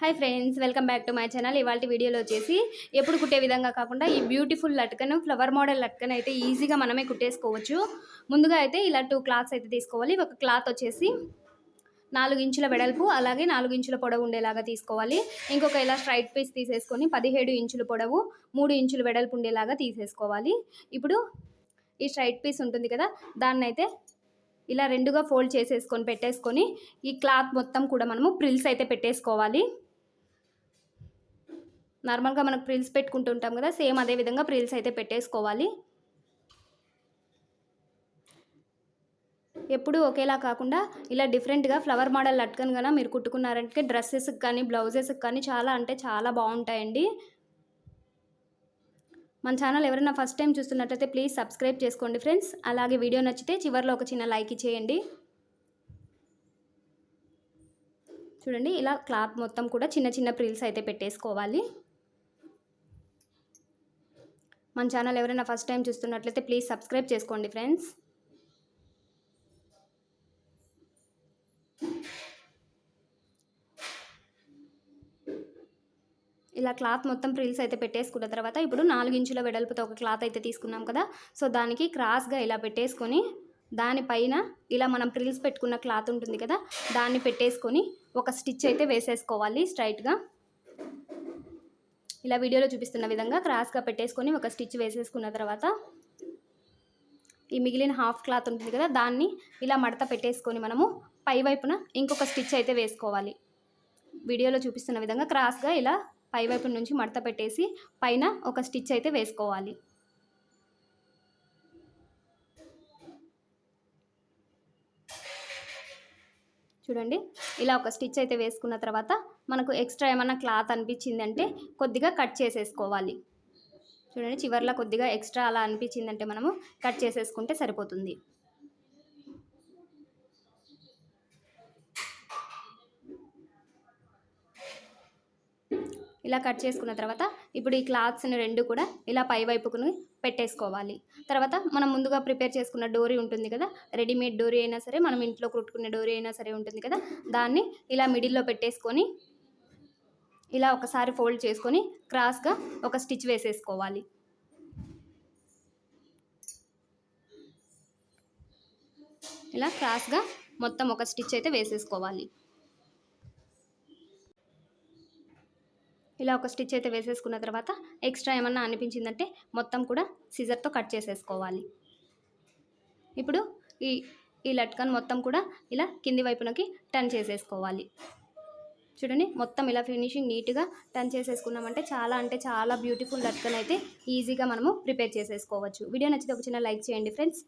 Hi friends welcome back to my channel ఇవాళ వీడియోలో వచ్చేసి ఎప్పుడు కుట్టే విధంగా కాకుండా ఈ బ్యూటిఫుల్ లట్కను ఫ్లవర్ మోడల్ లట్కన్ అయితే ఈజీగా మనమే కుట్టేసుకోవచ్చు. ముందుగా అయితే ఇలా టూ క్లాత్స్ అయితే తీసుకోవాలి. ఒక క్లాత్ వచ్చేసి నాలుగు ఇంచుల వెడల్పు అలాగే నాలుగు ఇంచుల పొడవు ఉండేలాగా తీసుకోవాలి. ఇంకొక ఇలా స్ట్రైట్ పీస్ తీసేసుకొని పదిహేడు ఇంచుల పొడవు మూడు ఇంచుల వెడల్పు ఉండేలాగా తీసేసుకోవాలి. ఇప్పుడు ఈ స్ట్రైట్ పీస్ ఉంటుంది కదా దాన్ని అయితే ఇలా రెండుగా ఫోల్డ్ చేసేసుకొని పెట్టేసుకొని ఈ క్లాత్ మొత్తం కూడా మనము ప్రిల్స్ అయితే పెట్టేసుకోవాలి. నార్మల్గా మనకు ప్రిల్స్ పెట్టుకుంటుంటాం కదా సేమ్ అదే విధంగా ప్రిల్స్ అయితే పెట్టేసుకోవాలి. ఎప్పుడూ ఒకేలా కాకుండా ఇలా డిఫరెంట్గా ఫ్లవర్ మోడల్ లట్కన్ కన్నా మీరు కుట్టుకున్నారంటే డ్రెస్సెస్కి కానీ బ్లౌజెస్కి కానీ చాలా అంటే చాలా బాగుంటాయండి. మన ఛానల్ ఎవరైనా ఫస్ట్ టైం చూస్తున్నట్లయితే ప్లీజ్ సబ్స్క్రైబ్ చేసుకోండి ఫ్రెండ్స్ అలాగే వీడియో నచ్చితే చివరిలో ఒక చిన్న లైక్ ఇచ్చేయండి. చూడండి ఇలా క్లాత్ మొత్తం కూడా చిన్న చిన్న ప్రిల్స్ అయితే పెట్టేసుకోవాలి. మన ఛానల్ ఎవరైనా ఫస్ట్ టైం చూస్తున్నట్లయితే ప్లీజ్ సబ్స్క్రైబ్ చేసుకోండి ఫ్రెండ్స్. ఇలా క్లాత్ మొత్తం ప్రిల్స్ అయితే పెట్టేసుకున్న తర్వాత ఇప్పుడు నాలుగు ఇంచుల వెడల్పుతో ఒక క్లాత్ అయితే తీసుకున్నాం కదా. సో దానికి క్రాస్గా ఇలా పెట్టేసుకొని దానిపైన ఇలా మనం ప్రిల్స్ పెట్టుకున్న క్లాత్ ఉంటుంది కదా దాన్ని పెట్టేసుకొని ఒక స్టిచ్ అయితే వేసేసుకోవాలి స్ట్రైట్గా. ఇలా వీడియోలో చూపిస్తున్న విధంగా క్రాస్గా పెట్టేసుకొని ఒక స్టిచ్ వేసేసుకున్న తర్వాత ఈ మిగిలిన హాఫ్ క్లాత్ ఉంటుంది కదా దాన్ని ఇలా మడత పెట్టేసుకొని మనము పై వైపున ఇంకొక స్టిచ్ అయితే వేసుకోవాలి. వీడియోలో చూపిస్తున్న విధంగా క్రాస్గా ఇలా పై వైపు నుంచి మడత పెట్టేసి పైన ఒక స్టిచ్ అయితే వేసుకోవాలి. చూడండి ఇలా ఒక స్టిచ్ అయితే వేసుకున్న తర్వాత మనకు ఎక్స్ట్రా ఏమైనా క్లాత్ అనిపించిందంటే కొద్దిగా కట్ చేసేసుకోవాలి. చూడండి చివర్లో కొద్దిగా ఎక్స్ట్రా అలా అనిపించిందంటే మనము కట్ చేసేసుకుంటే సరిపోతుంది. ఇలా కట్ చేసుకున్న తర్వాత ఇప్పుడు ఈ క్లాత్స్ని రెండు కూడా ఇలా పై వైపుకుని పెట్టేసుకోవాలి. తర్వాత మనం ముందుగా ప్రిపేర్ చేసుకున్న డోరీ ఉంటుంది కదా రెడీమేడ్ డోరీ అయినా సరే మనం ఇంట్లో కుట్టుకునే డోరీ అయినా సరే ఉంటుంది కదా దాన్ని ఇలా మిడిల్లో పెట్టేసుకొని ఇలా ఒకసారి ఫోల్డ్ చేసుకొని క్రాస్గా ఒక స్టిచ్ వేసేసుకోవాలి. ఇలా క్రాస్గా మొత్తం ఒక స్టిచ్ అయితే వేసేసుకోవాలి. ఇలా ఒక స్టిచ్ అయితే వేసేసుకున్న తర్వాత ఎక్స్ట్రా ఏమన్నా అనిపించిందంటే మొత్తం కూడా సిజర్తో కట్ చేసేసుకోవాలి. ఇప్పుడు ఈ ఈ లట్కన్ మొత్తం కూడా ఇలా కింది వైపునకి టర్న్ చేసేసుకోవాలి. చూడండి మొత్తం ఇలా ఫినిషింగ్ నీట్గా టర్న్ చేసేసుకున్నామంటే చాలా అంటే చాలా బ్యూటిఫుల్ లట్కన్ అయితే ఈజీగా మనము ప్రిపేర్ చేసేసుకోవచ్చు. వీడియో నచ్చితే ఒక చిన్న లైక్ చేయండి ఫ్రెండ్స్